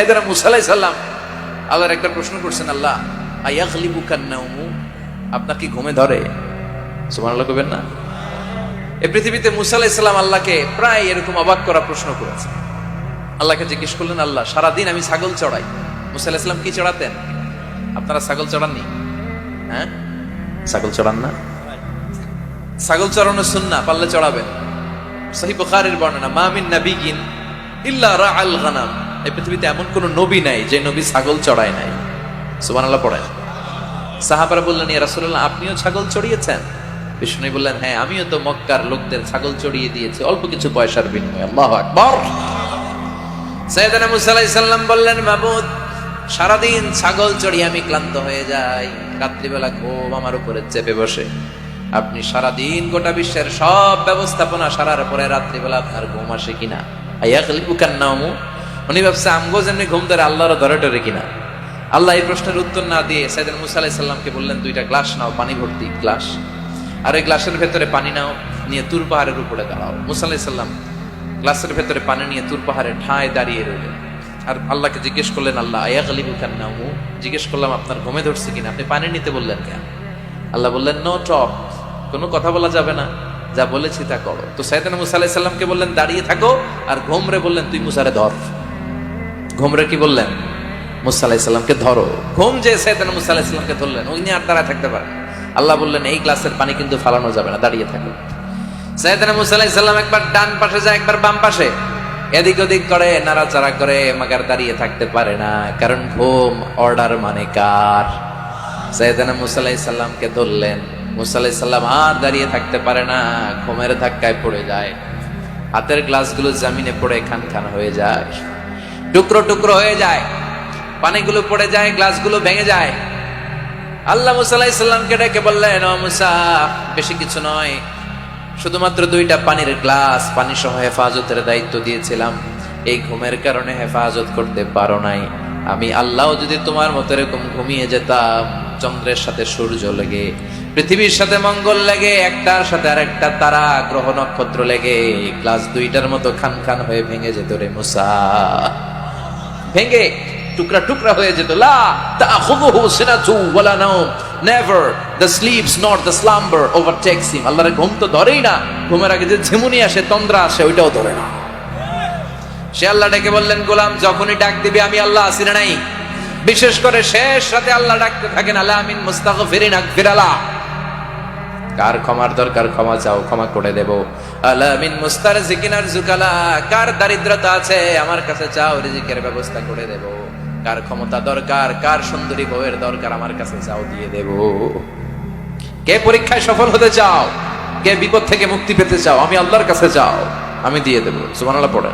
এই দ্বারা মুসা আলাইহিস আল্লাহর একটা প্রশ্ন করছেন, আল্লাহ আয়াখলিবু কান্নাউমু আপনার কি ঘুমে ধরে? সুবহানাল্লাহ কইবেন না? এই পৃথিবীতে মুসা আলাইহিস সালাম আল্লাহকে প্রায় এরকম অবাক করা প্রশ্ন করেছে। আল্লাহকে জিজ্ঞেস করলেন, আল্লাহ, সারাদিন আমি ছাগল চড়াই। মুসা আলাইহিস সালাম কি চড়াতেন? আপনারা ছাগল চড়াননি? হ্যাঁ? ছাগল চড়ান না? ছাগল চড়ানো সুন্না পারলে চড়াবেন। সহি বুখারীর বর্ণনা মামিন নাবিগিন ইল্লা রাআল গানাম। এই পৃথিবীতে এমন কোন নবী নাই যে নবী ছাগল চড়ায় নাই। সুবহানাল্লাহ, পড়েন। সাহাবারা বললেন, ইয়া রাসূলুল্লাহ, আপনিও ছাগল চড়িয়েছেন? বিষ্ণু বললেন হ্যাঁ আমিও তো মক্কার লোকদের ছাগল চড়িয়ে দিয়েছি, অল্প কিছু পয়সার বিনিময়ে। আল্লাহু আকবার! সৈয়দনা মুসা আলাইহিস সালাম বললেন, মাবুদ, সারাদিন ছাগল চড়িয়ে আমি ক্লান্ত হয়ে যাই। রাত্রিবেলা ঘুম আমার উপরে চেপে বসে। আপনি সারাদিন গোটা বিশ্বের সব ব্যবস্থাপনা সারার পরে রাত্রিবেলা আপনার ঘুম আসে কিনা? আইয়া খালিপু কান্নামু উনি ভাবছে, আমগো যেমনি ঘুম ধরে আল্লাহর ধরে টরে কিনা? আল্লাহ এই প্রশ্নের উত্তর না দিয়ে সাইদুল মুসা আলাইহিস সাল্লামকে বললেন, দুইটা গ্লাস নাও, পানি ভর্তি গ্লাস। আর ওই গ্লাসের ভেতরে পানি নাও, নিয়ে তুর পাহাড়ের উপরে দাঁড়াও। মুসা আলাইহিস সাল্লাম গ্লাসের ভেতরে পানি নিয়ে তুর পাহাড়ে ঠায় দাঁড়িয়ে রইলেন। আর আল্লাহকে জিজ্ঞেস করলেন, আল্লাহ আয়া গালিবু কান্নামু জিজ্ঞেস করলাম, আপনার ঘুমে ধরছে কিনা? আপনি পানি নিতে বললেন কেন? আল্লাহ বললেন, নো টক, কোনো কথা বলা যাবে না। যা বলেছি তা করো। তো সাইদানা মুসা বললেন, দাঁড়িয়ে থাকো, আর ঘুমরে বললেন, তুই মুসারে ধর। ঘুমরে কি বললেন? মুসা ধরো। ঘুম যে সাইদানা মুসা আলাইহিস সাল্লামকে ধরলেন। উনি আর দাঁড়ায় থাকতে পারেন আল্লাহ বললেন, এই গ্লাসের পানি কিন্তু ফালানো যাবে না, দাঁড়িয়ে থাকো। সাইদানা মুসা আলাইহিস একবার ডান পাশে যায়, একবার বাম পাশে। এদিক ওদিক করে, নাড়াচাড়া করে, মাগার দাঁড়িয়ে থাকতে পারে না, কারণ ঘুম অর্ডার মানে কার? সাইদানা মুসা ধরলেন। মুসা আলাইহিস আর দাঁড়িয়ে থাকতে পারে না, ঘুমের ধাক্কায় পড়ে যায়। হাতের গ্লাসগুলো জামিনে পড়ে খান খান হয়ে যায়। টুকরো টুকরো হয়ে যায়। পানিগুলো পড়ে যায়, গ্লাসগুলো ভেঙে যায়। আল্লাহ মুসা আলাইহিস সাল্লামকে ডেকে বললেন মুসা, বেশি কিছু নয়। শুধুমাত্র দুইটা পানির গ্লাস পানি সহ হেফাজতের দায়িত্ব দিয়েছিলাম। এই ঘুমের কারণে হেফাজত করতে পারো নাই। আমি আল্লাহ যদি তোমার মতো এরকম ঘুমিয়ে যেতাম, চন্দ্রের সাথে সূর্য লেগে, পৃথিবীর সাথে মঙ্গল লেগে, একটার সাথে আরেকটা তারা, গ্রহ নক্ষত্র লেগে, গ্লাস দুইটার মতো খান খান হয়ে ভেঙে যেত রে মুসা। ভেঙে টুকরা টুকরা হয়ে যেত। লা তাখুযুহু সিনাতু ওয়ালা নাওম। Never the sleeps not the slumber overtakes him আল্লাহর ঘুম তো ধরেই না। ঘুমের আগে যে ঝিমুনি আসে, তন্দ্রা আসে, ওইটাও ধরে না। সে আল্লাহ ডেকে বললেন, গোলাম, যখনই ডাক দিবি, আমি আল্লাহ আসি না নাই? বিশেষ করে শেষ রাতে আল্লাহ ডাকতে থাকেন, আল্লাহ আমিন মুস্তাগফিরিন আগফিরালা কার ক্ষমার দরকার, ক্ষমা চাও, ক্ষমা করে দেব। আলামিন মুস্তার জিকিনার জুকালা কার দারিদ্রতা আছে, আমার কাছে চাও, রিজিকের ব্যবস্থা করে দেব। কার ক্ষমতা দরকার, কার সুন্দরী বউয়ের দরকার, আমার কাছে চাও, দিয়ে দেব। কে পরীক্ষায় সফল হতে চাও, কে বিপদ থেকে মুক্তি পেতে চাও, আমি আল্লাহর কাছে চাও, আমি দিয়ে দেবো। সুবহানাল্লাহ পড়ে